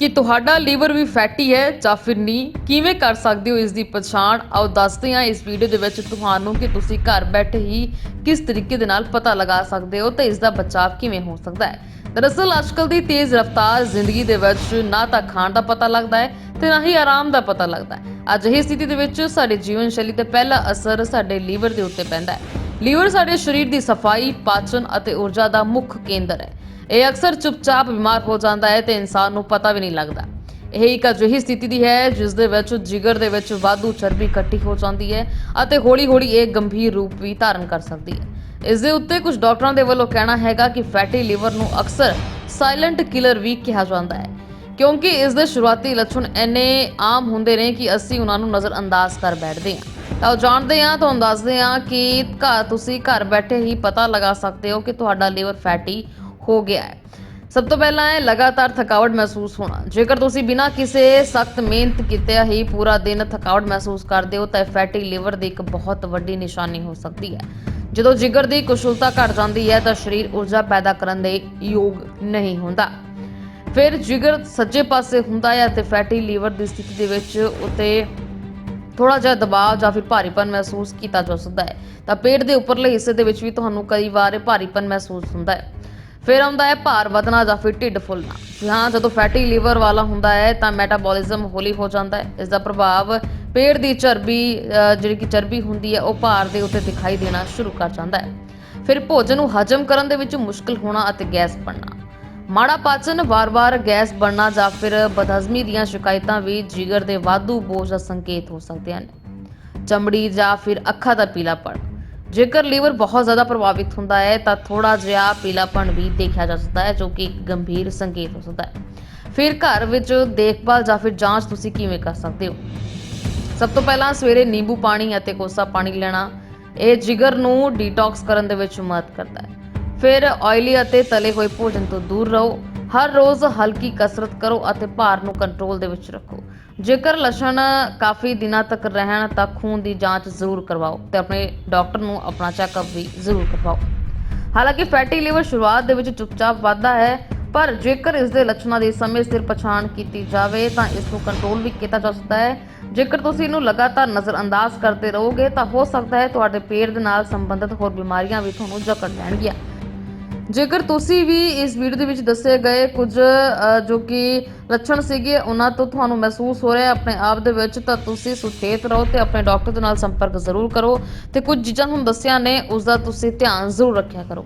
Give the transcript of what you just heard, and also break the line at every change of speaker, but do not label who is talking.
ਕਿ ਤੁਹਾਡਾ ਲੀਵਰ ਵੀ ਫੈਟੀ ਹੈ ਜਾਂ ਫਿਰ ਨਹੀਂ? ਕਿਵੇਂ ਕਰ ਸਕਦੇ ਹੋ ਇਸ ਦੀ ਪਛਾਣ? ਆਓ ਦੱਸਦੇ ਹਾਂ ਇਸ ਵੀਡੀਓ ਦੇ ਵਿੱਚ ਤੁਹਾਨੂੰ ਕਿ ਤੁਸੀਂ ਘਰ ਬੈਠੇ ਹੀ ਕਿਸ ਤਰੀਕੇ ਦੇ ਨਾਲ ਪਤਾ ਲਗਾ ਸਕਦੇ ਹੋ ਤੇ ਇਸ ਦਾ ਬਚਾਅ ਕਿਵੇਂ ਹੋ ਸਕਦਾ ਹੈ। ਦਰਅਸਲ ਅੱਜਕੱਲ ਦੀ ਤੇਜ਼ ਰਫ਼ਤਾਰ ਜ਼ਿੰਦਗੀ ਦੇ ਵਿੱਚ ਨਾ ਤਾਂ ਖਾਣ ਦਾ ਪਤਾ ਲੱਗਦਾ ਹੈ ਤੇ ਨਾ ਹੀ ਆਰਾਮ ਦਾ ਪਤਾ ਲੱਗਦਾ ਹੈ। ਅਜਿਹੀ ਸਥਿਤੀ ਦੇ ਵਿੱਚ ਸਾਡੇ ਜੀਵਨ ਸ਼ੈਲੀ ਤੇ ਪਹਿਲਾ ਅਸਰ ਸਾਡੇ ਲੀਵਰ ਦੇ ਉੱਤੇ ਪੈਂਦਾ ਹੈ। ਲੀਵਰ ਸਾਡੇ ਸਰੀਰ ਦੀ ਸਫ਼ਾਈ, ਪਾਚਨ ਅਤੇ ਊਰਜਾ ਦਾ ਮੁੱਖ ਕੇਂਦਰ ਹੈ। ਇਹ ਅਕਸਰ ਚੁੱਪਚਾਪ ਬਿਮਾਰ ਹੋ ਜਾਂਦਾ ਹੈ ਤੇ ਇਨਸਾਨ ਨੂੰ ਪਤਾ ਵੀ ਨਹੀਂ ਲੱਗਦਾ। ਇਹ ਇੱਕ ਅਜਿਹੀ ਸਥਿਤੀ ਦੀ ਹੈ ਜਿਸ ਦੇ ਵਿੱਚ ਜਿਗਰ ਦੇ ਵਿੱਚ ਵਾਧੂ ਚਰਬੀ ਇਕੱਠੀ ਹੋ ਜਾਂਦੀ ਹੈ ਅਤੇ ਹੌਲੀ-ਹੌਲੀ ਇਹ ਗੰਭੀਰ ਰੂਪ ਵੀ ਧਾਰਨ ਕਰ ਸਕਦੀ ਹੈ। ਇਸ ਦੇ ਉੱਤੇ ਕੁਝ ਡਾਕਟਰਾਂ ਦੇ ਵੱਲੋਂ ਕਹਿਣਾ ਹੈਗਾ ਕਿ ਫੈਟੀ ਲੀਵਰ ਨੂੰ ਅਕਸਰ ਸਾਇਲੈਂਟ ਕਿਲਰ ਵੀ ਕਿਹਾ ਜਾਂਦਾ ਹੈ, ਕਿਉਂਕਿ ਇਸ ਦੇ ਸ਼ੁਰੂਆਤੀ ਲੱਛਣ ਇੰਨੇ ਆਮ ਹੁੰਦੇ ਨੇ ਕਿ ਅਸੀਂ ਉਹਨਾਂ ਨੂੰ ਨਜ਼ਰਅੰਦਾਜ਼ ਕਰ ਬੈਠਦੇ ਹਾਂ। ਤਾਂ ਉਹ ਜਾਣਦੇ ਹਾਂ ਤੁਹਾਨੂੰ ਦੱਸਦੇ ਹਾਂ ਕਿ ਘਰ ਤੁਸੀਂ ਘਰ ਬੈਠੇ ਹੀ ਪਤਾ ਲਗਾ ਸਕਦੇ ਹੋ ਕਿ ਤੁਹਾਡਾ ਲੀਵਰ ਫੈਟੀ ਹੋ ਗਿਆ ਹੈ। ਸਭ ਤੋਂ ਪਹਿਲਾਂ ਹੈ ਲਗਾਤਾਰ ਥਕਾਵਟ ਮਹਿਸੂਸ ਹੋਣਾ। ਜੇਕਰ ਤੁਸੀਂ ਬਿਨਾਂ ਕਿਸੇ ਸਖਤ ਮਿਹਨਤ ਕੀਤੇ ਹੀ ਪੂਰਾ ਦਿਨ ਥਕਾਵਟ ਮਹਿਸੂਸ ਕਰਦੇ ਹੋ, ਤਾਂ ਫੈਟੀ ਲੀਵਰ ਦੀ ਇੱਕ ਬਹੁਤ ਵੱਡੀ ਨਿਸ਼ਾਨੀ ਹੋ ਸਕਦੀ ਹੈ। ਜਦੋਂ ਜਿਗਰ ਦੀ ਕੁਸ਼ਲਤਾ ਘਟ ਜਾਂਦੀ ਹੈ, ਤਾਂ ਸਰੀਰ ਊਰਜਾ ਪੈਦਾ ਕਰਨ ਦੇ ਯੋਗ ਨਹੀਂ ਹੁੰਦਾ। ਫਿਰ ਜਿਗਰ ਸੱਜੇ ਪਾਸੇ ਹੁੰਦਾ ਹੈ ਤੇ ਫੈਟੀ ਲੀਵਰ ਦੀ ਸਥਿਤੀ ਦੇ ਵਿੱਚ ਉਤੇ ਥੋੜਾ ਜਿਹਾ ਦਬਾਅ ਜਾਂ ਫਿਰ ਭਾਰੀਪਨ ਮਹਿਸੂਸ ਕੀਤਾ ਜਾ ਸਕਦਾ ਹੈ, ਤਾਂ ਪੇਟ ਦੇ ਉੱਪਰਲੇ ਹਿੱਸੇ ਦੇ ਵਿੱਚ ਵੀ ਤੁਹਾਨੂੰ ਕਈ ਵਾਰ ਭਾਰੀਪਨ ਮਹਿਸੂਸ ਹੁੰਦਾ ਹੈ। ਫਿਰ ਆਉਂਦਾ ਹੈ ਭਾਰ ਵਧਣਾ ਜਾਂ ਫਿਰ ਢਿੱਡ ਫੁੱਲਣਾ। ਹਾਂ, ਜਦੋਂ ਫੈਟੀ ਲੀਵਰ ਵਾਲਾ ਹੁੰਦਾ ਹੈ, ਤਾਂ ਮੈਟਾਬੋਲਿਜ਼ਮ ਹੌਲੀ ਹੋ ਜਾਂਦਾ ਹੈ। ਇਸ ਦਾ ਪ੍ਰਭਾਵ ਪੇਟ ਦੀ ਚਰਬੀ ਜਿਹੜੀ ਕਿ ਚਰਬੀ ਹੁੰਦੀ ਹੈ, ਉਹ ਭਾਰ ਦੇ ਉੱਤੇ ਦਿਖਾਈ ਦੇਣਾ ਸ਼ੁਰੂ ਕਰ ਜਾਂਦਾ ਹੈ। ਫਿਰ ਭੋਜਨ ਨੂੰ ਹਜਮ ਕਰਨ ਦੇ ਵਿੱਚ ਮੁਸ਼ਕਲ ਹੋਣਾ ਅਤੇ ਗੈਸ ਬਣਨਾ। ਮਾੜਾ ਪਾਚਨ, ਵਾਰ-ਵਾਰ ਗੈਸ ਬਣਨਾ ਜਾਂ ਫਿਰ ਬਦਹਜ਼ਮੀ ਦੀਆਂ ਸ਼ਿਕਾਇਤਾਂ ਵੀ ਜਿਗਰ ਦੇ ਵਾਧੂ ਬੋਝ ਦਾ ਸੰਕੇਤ ਹੋ ਸਕਦੇ ਹਨ। ਚਮੜੀ ਜਾਂ ਫਿਰ ਅੱਖਾਂ ਦਾ ਪੀਲਾਪਣ। ਜੇਕਰ ਲੀਵਰ ਬਹੁਤ ਜ਼ਿਆਦਾ ਪ੍ਰਭਾਵਿਤ ਹੁੰਦਾ ਹੈ, ਤਾਂ ਥੋੜਾ ਜਿਹਾ ਪੀਲਾਪਣ ਵੀ ਦੇਖਿਆ ਜਾ ਸਕਦਾ ਹੈ, ਜੋ ਕਿ ਇੱਕ ਗੰਭੀਰ ਸੰਕੇਤ ਹੋ ਸਕਦਾ ਹੈ। ਫਿਰ ਘਰ ਵਿੱਚ ਦੇਖਭਾਲ ਜਾਂ ਫਿਰ ਜਾਂਚ ਤੁਸੀਂ ਕਿਵੇਂ ਕਰ ਸਕਦੇ ਹੋ? ਸਭ ਤੋਂ ਪਹਿਲਾਂ ਸਵੇਰੇ ਨਿੰਬੂ ਪਾਣੀ ਅਤੇ ਕੋਸਾ ਪਾਣੀ ਲੈਣਾ। ਇਹ ਜਿਗਰ ਨੂੰ ਡੀਟੌਕਸ ਕਰਨ ਦੇ ਵਿੱਚ ਮਦਦ ਕਰਦਾ ਹੈ। ਫਿਰ ਆਇਲੀ ਅਤੇ ਤਲੇ ਹੋਏ ਭੋਜਨ ਤੋਂ ਦੂਰ ਰਹੋ। ਹਰ ਰੋਜ਼ ਹਲਕੀ ਕਸਰਤ ਕਰੋ ਅਤੇ ਭਾਰ ਨੂੰ ਕੰਟਰੋਲ ਦੇ ਵਿੱਚ ਰੱਖੋ। ਜੇਕਰ ਲੱਛਣ ਕਾਫੀ ਦਿਨਾਂ ਤੱਕ ਰਹਿਣ ਤਾਂ ਖੂਨ ਦੀ ਜਾਂਚ ਜ਼ਰੂਰ ਕਰਵਾਓ ਤੇ ਆਪਣੇ ਡਾਕਟਰ ਨੂੰ ਆਪਣਾ ਚੈੱਕਅਪ ਵੀ ਜ਼ਰੂਰ ਕਰਵਾਓ। ਹਾਲਾਂਕਿ ਫੈਟੀ ਲੀਵਰ ਸ਼ੁਰੂਆਤ ਦੇ ਵਿੱਚ ਚੁੱਪਚਾਪ ਵੱਧਦਾ ਹੈ, ਪਰ ਜੇਕਰ ਇਸ ਦੇ ਲੱਛਣਾਂ ਦੀ ਸਮੇਂ ਸਿਰ ਪਛਾਣ ਕੀਤੀ ਜਾਵੇ ਤਾਂ ਇਸ ਨੂੰ ਕੰਟਰੋਲ ਵੀ ਕੀਤਾ ਜਾ ਸਕਦਾ ਹੈ। ਜੇਕਰ ਤੁਸੀਂ ਇਹਨੂੰ ਲਗਾਤਾਰ ਨਜ਼ਰਅੰਦਾਜ਼ ਕਰਦੇ ਰਹੋਗੇ ਤਾਂ ਹੋ ਸਕਦਾ ਹੈ ਤੁਹਾਡੇ ਪੇਟ ਦੇ ਨਾਲ ਸੰਬੰਧਿਤ ਹੋਰ ਬਿਮਾਰੀਆਂ ਵੀ ਤੁਹਾਨੂੰ ਜਕੜ ਲੈਣਗੀਆਂ ਜੇਕਰ ਤੁਸੀਂ ਵੀ ਇਸ ਵੀਡੀਓ ਦੇ ਵਿੱਚ ਦੱਸੇ ਗਏ ਕੁਝ ਜੋ ਕਿ ਲੱਛਣ ਸੀਗੇ, ਉਹਨਾਂ ਤੋਂ ਤੁਹਾਨੂੰ ਮਹਿਸੂਸ ਹੋ ਰਿਹਾ ਆਪਣੇ ਆਪ ਦੇ ਵਿੱਚ, ਤਾਂ ਤੁਸੀਂ ਸੁਚੇਤ ਰਹੋ ਤੇ ਆਪਣੇ ਡਾਕਟਰ ਦੇ ਨਾਲ ਸੰਪਰਕ ਜ਼ਰੂਰ ਕਰੋ ਤੇ ਕੁਝ ਚੀਜ਼ਾਂ ਤੁਹਾਨੂੰ ਦੱਸਿਆ ਨੇ ਉਸ ਦਾ ਤੁਸੀਂ ਧਿਆਨ ਜ਼ਰੂਰ ਰੱਖਿਆ ਕਰੋ।